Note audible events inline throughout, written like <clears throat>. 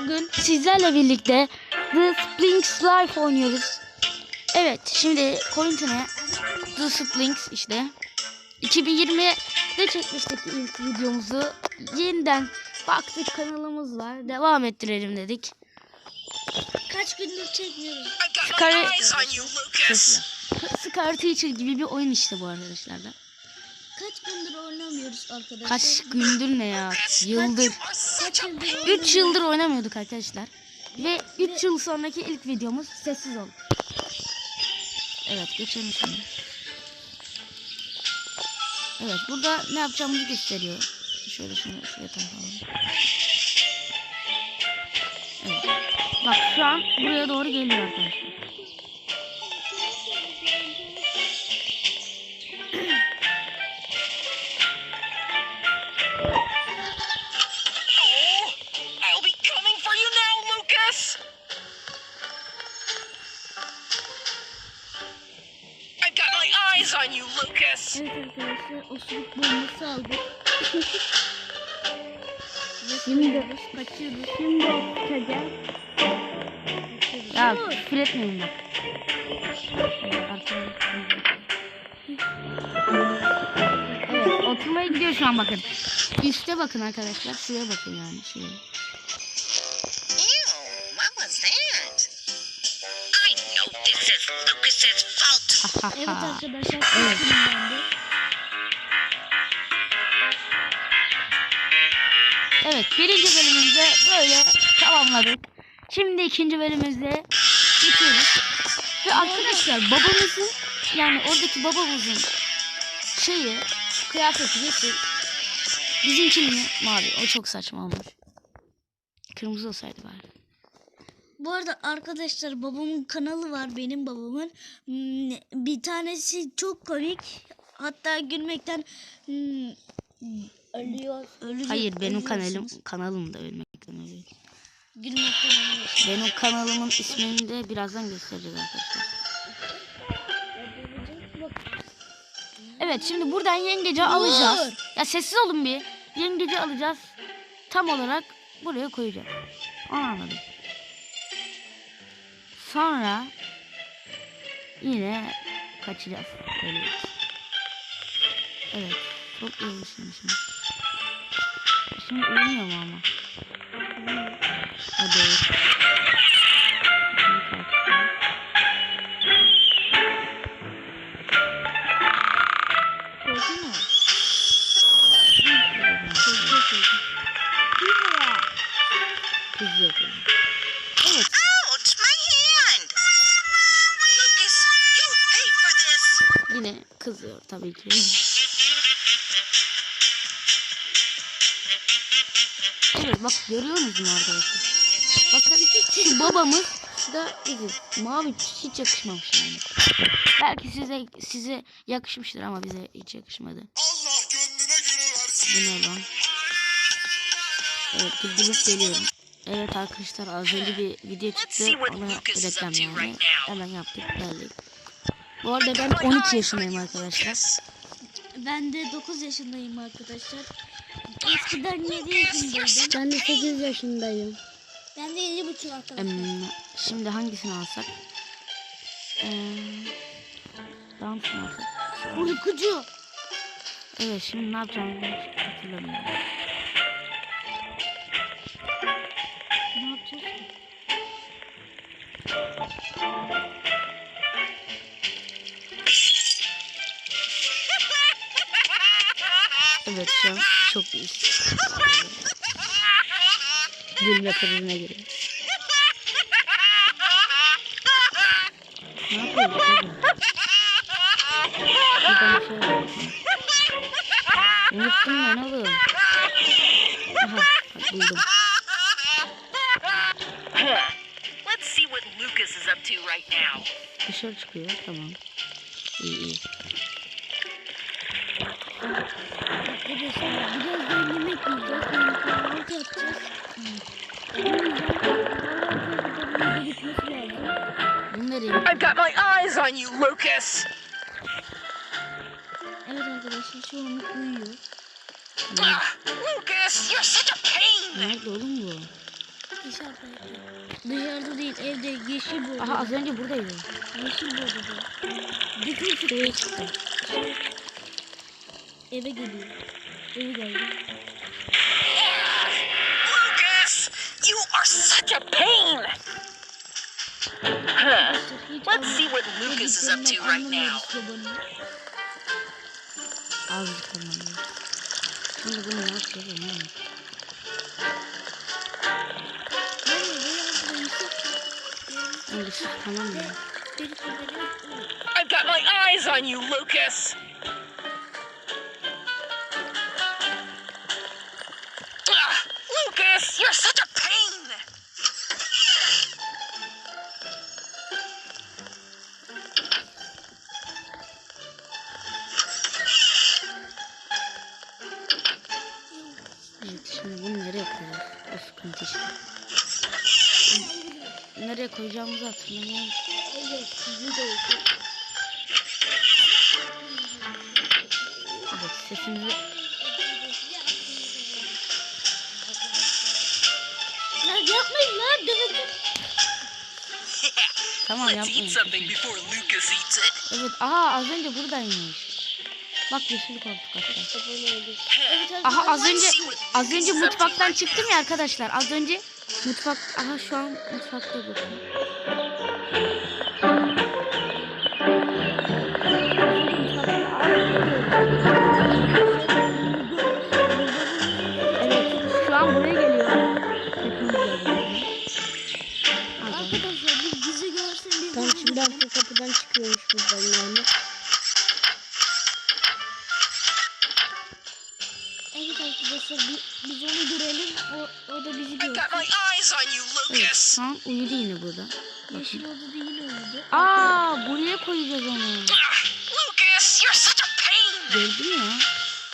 Bugün sizlerle birlikte The Splinks Life oynuyoruz. Evet şimdi Corinthine The Splinks işte. 2020'de çekmiştik ilk videomuzu. Yeniden baktık kanalımız var. Devam ettirelim dedik. Kaç gündür çekmiyoruz. Scar-. Scar Teacher gibi bir oyun işte bu arkadaşlar da. Kaç gündür oynamıyoruz arkadaşlar. Kaç gündür ne ya? Yıldır. A gündür 3 yıldır oynamıyorduk arkadaşlar. Ve 3 yıl sonraki ilk videomuz sessiz ol. Evet geçelim şimdi. Evet burada ne yapacağımızı gösteriyor. Şöyle şunu şuraya takalım. Evet. Bak şu an buraya doğru geliyor arkadaşlar. Arkadaşlar osuruk bombası aldık. Şimdi Kaçıyoruz. Şimdi okutacağız. ya küfür etmeyin bak. Evet, oturmaya gidiyor şu an bakın. Üste bakın arkadaşlar. Şuraya bakın yani. Şuraya. Evet arkadaşlar. Evet. Evet birinci bölümümüzde böyle tamamladık. Şimdi ikinci bölümümüzde geçiyoruz. Ve arkadaşlar babamızın yani oradaki babamızın şeyi kıyafeti yeşil. Bizimkinin mavi. O çok saçma olmuş. Kırmızı olsaydı bari. Bu arada arkadaşlar babamın kanalı var benim babamın. Hmm, Bir tanesi çok komik. Hatta gülmekten hmm, ölüyor. ölüyor Hayır benim kanalım ölüyorsunuz. kanalım da ölmekten öyle. Gülmekten ölüyorsunuz. Benim kanalımın ismini de birazdan göstereceğiz arkadaşlar. Evet şimdi buradan yengeci alacağız. Ya sessiz olun bir. Yengeci alacağız. Tam olarak buraya koyacağız. Onu anladım. Sonra yine kaçacağız. Evet. Çok yorulmuşum şimdi. Şimdi uyumuyor mu ama? Hadi. This. Yine kızıyor tabii ki. Evet bak görüyor musun arkadaşlar? Bakın şu babamız da biziz. Mavi hiç yakışmamış yani. Belki size size yakışmıştır ama bize hiç yakışmadı. Allah gönlüne göre versin. Bu ne lan? Evet bulup geliyorum. Evet arkadaşlar az önce bir video çıktı. Ona reklam yani. Hemen yaptık geldik. Bu arada ben 12 yaşındayım arkadaşlar. Ben de 9 yaşındayım arkadaşlar. Eskiden 7 yaşındaydım. Ben de 8 yaşındayım. Ben de 7,5 arkadaşlar. Em, şimdi hangisini alsak? Eee dans mı alsak? Uykucu. Evet şimdi ne yapacağımızı hiç hatırlamıyorum. Ne yapacağız? Evet şu an çok iyiyiz. Gülme krizine giriyor. Ne yapıyoruz oğlum? Buradan şey var. Unuttum ben oğlum. Aha bak buldum. Let's see what Lucas is up to right now. Dışarı çıkıyor tamam. İyi iyi. Arkadaşlar birazdan yemek yiyeceğiz. Yani kahvaltı yapacağız. O yüzden kahvaltı gitmesi lazım. Bunları I've got my eyes on you, Lucas. Evet arkadaşlar uyuyor. Lucas, you're such a pain. Nerede oğlum bu? Dışarıda. Dışarıda değil evde yeşil bu. Aha az önce buradaydı. Yeşil bu odada. Bütün şuraya çıktı. Eve geliyor. Lucas, you are such a pain. Huh. Let's see what Lucas is up to right now. I've got my eyes on you, Lucas. You're such a pain. Evet şimdi bunu nereye koyacağız? O sıkıntı işte. Nereye koyacağımızı hatırlamıyorum. Evet, sizi de. Evet sesimizi tamam yapmayın. Evet aha az önce buradaymış. Bak yeşil koltuk hatta. Aha az önce az önce mutfaktan çıktım ya arkadaşlar. Az önce mutfak aha şu an mutfakta bakın. Arka kapıdan çıkıyormuş buradan yani. Evet arkadaşlar bi- biz onu görelim o, o da bizi you, Evet şu an uyudu yine burada. Yeşil odada yine uyudu. Aa buraya koyacağız onu. Ugh, Lucas, you're such a pain. Gördün mü?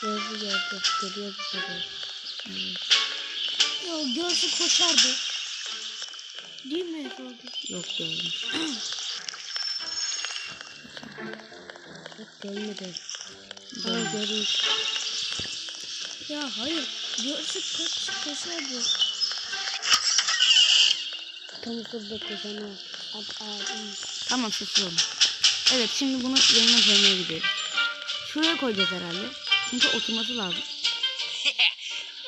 Gördü gördü. Geliyor bir şey. Ya görse koşardı. Değil mi? Yok görmüş. <clears throat> Bak görmedi. Ama görmüş. Ya hayır. Görse koş, koşardı. Tam şurada koşanı var. Ab abim. Tamam olun. Evet şimdi bunu yerine koymaya gidiyoruz. Şuraya koyacağız herhalde. Çünkü oturması lazım. <laughs>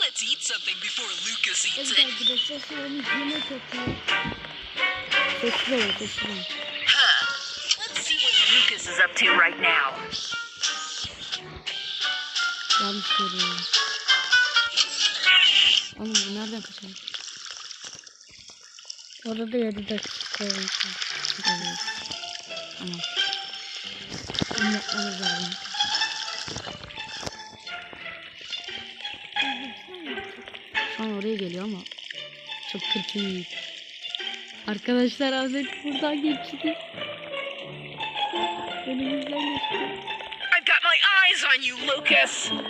Let's eat something before Lucas eats Evet it. arkadaşlar şu an yemek yapıyor. Sessiz olun sessiz olun. İs up to right now. Yanlış görüyorum. Oğlum bu nereden kaçar? Orada da 7 dakika olmuş. Evet. Tamam. Bunu yapmamız lazım. Şu an oraya geliyor ama çok kötü. Arkadaşlar önce buradan geçti. I've got my eyes on you, Lucas. Ugh.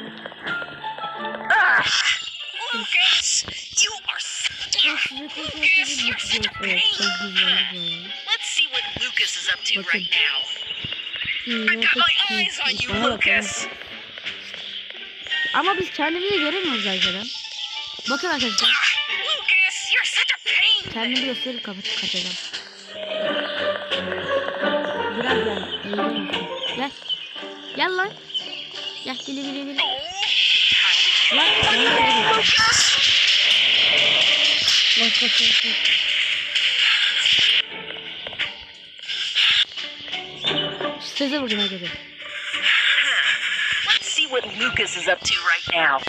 Lucas, you are such size Lucas, you're such a pain. çok hızlandı bayağı. Let's see what Lucas is up to right now. I've got my eyes on you, Bana bak, bana. Lucas. Ama biz kendimizi göremiyoruz arkadan. Bakın arkadaşlar. Lucas, you're such a pain. Kendimi gösterip kapat kaçacağım. Gel. Gel. Gel lan. Gel. Lan. gel, gel, gel. Bak. Şu sese bakın arkadaşlar. Let's see what Lucas is up to right now.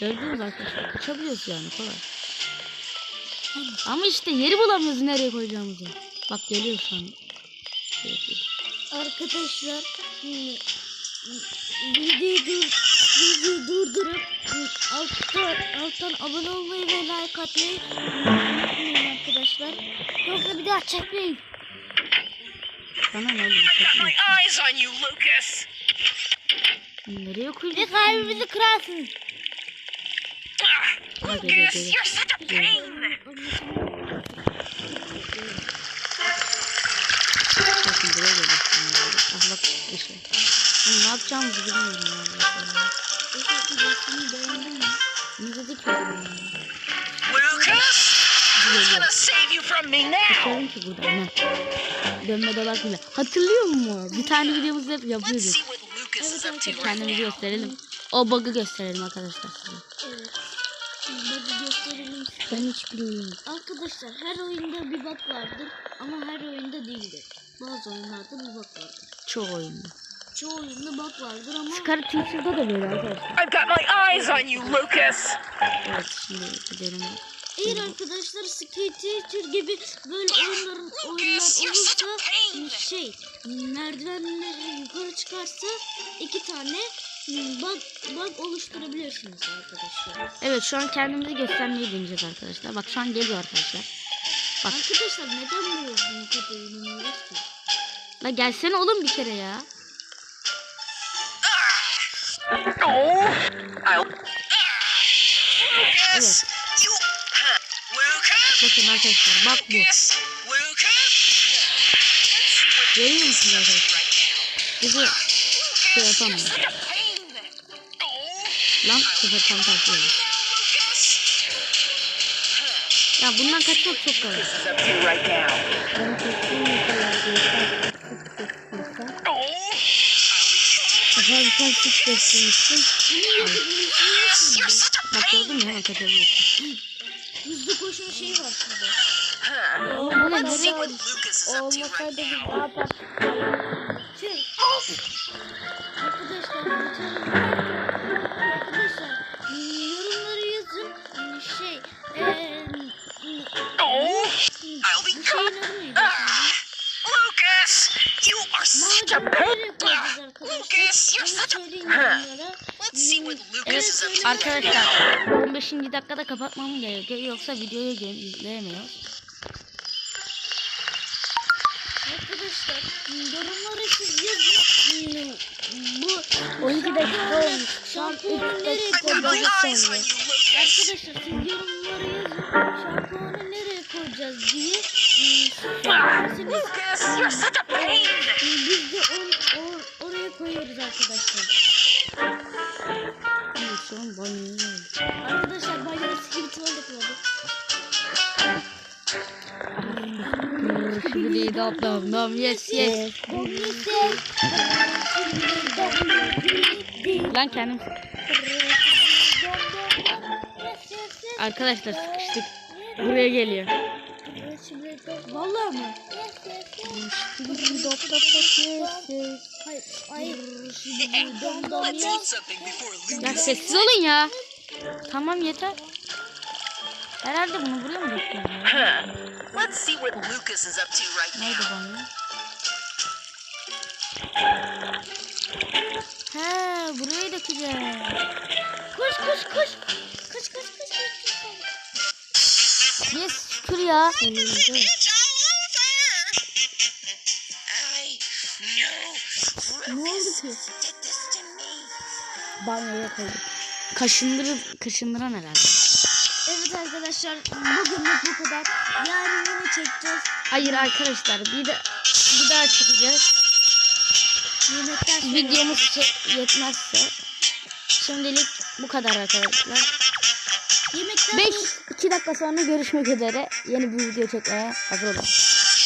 Gördünüz arkadaşlar. Kaçabiliyoruz yani kolay. Ama işte yeri bulamıyoruz nereye koyacağımızı. Bak geliyor şu an. Arkadaşlar hmm, videoyu, dur, videoyu durdurup hmm, altta, alttan abone olmayı ve like atmayı unutmayın arkadaşlar. Yoksa bir daha çekmeyin. Sana ne oldu? I've got Çekme. my eyes on you, Lucas. Nereye Ve koyacağız? kalbimizi. Hadi, hadi, Lucas, you're such a pain. Bakın buraya geliyorsun. yani. Ah bak işte. Oğlum ne yapacağımızı bilmiyorum. ya. Arkadaşlar beğendin mi? Ne dedik ya? Lucas, Who's gonna save you from me now? Ki buradan. Ha. Dönme dolak bile. Hatırlıyor musun? Bir tane videomuzda hep up to right Kendimizi gösterelim. O bug'ı gösterelim arkadaşlar. Evet. Hadi gösterelim. Ben hiç bilmiyorum. Arkadaşlar her oyunda bir bak vardır ama her oyunda değildir. Bazı oyunlarda bir bak vardır. Çoğu oyunda. Çoğu oyunda bak vardır ama Scar Teacher'da da böyle arkadaşlar. I've got my eyes on you, Lucas. Evet şimdi gidelim. eğer arkadaşlar Skate Teacher gibi böyle oyunların oyunlar olursa şey merdivenleri yukarı çıkarsa iki tane bug, bug oluşturabilirsiniz arkadaşlar. Evet şu an kendimizi göstermeyi deneyeceğiz arkadaşlar. Bak şu an geliyor arkadaşlar. Bak. Arkadaşlar neden bu bu kadar inanıyoruz ki? La gelsene oğlum bir kere ya. Oh. Evet. Bakın arkadaşlar bak bu. Görüyor musunuz arkadaşlar? Bizi şey yapamıyor. Lan sefer tam tersi oldu. Ya bundan kaçmak çok kolay. Sefer bir tane such a Bak gördün mü hemen kaçabiliyorsun. Hızlı koşma şeyi var şurada. Huh. Bu ne Let's see nereye? Evet is up to right arkadaşlar now. 15. dakikada kapatmam gerekiyor yoksa videoyu izleyemiyoruz. Arkadaşlar yorumlara siz yazın. Bu 12 dakika olmuş. Şu an şampuanı 3 nereye dakika I've got my koyacağız? eyes on you, Lucas. Arkadaşlar siz yorumlara yazın. Şampuanı nereye koyacağız diye. Lucas, you're such a pain. Biz de on, or- oraya koyuyoruz arkadaşlar. Şu an banyoya. Arkadaşlar banyoda sikili tuvalet vardı. Şimdi dam dam dam yes yes. Lan kendim. Arkadaşlar sıkıştık. Buraya geliyor. Vallahi mı? Hayır. Hayır. Let's eat something before Ya sessiz olun ya. Tamam yeter. Herhalde bunu buraya mı? Huh. Let's see what Lucas is up to right now. banyo? He buraya dökeceğiz. Koş koş koş. Koş koş koş koş. Yes şükür ya. Banyoya koyduk. Kaşındırır, kaşındıran herhalde. Evet arkadaşlar bugünlük bu kadar. Yarın yine çekeceğiz. Hayır arkadaşlar bir de bir daha çıkacağız. Yemekten sonra. Videomuz çe- yetmezse şimdilik bu kadar arkadaşlar. Yemekten 5 sonra. 2 dakika sonra görüşmek üzere. Yeni bir video çekmeye hazır olun.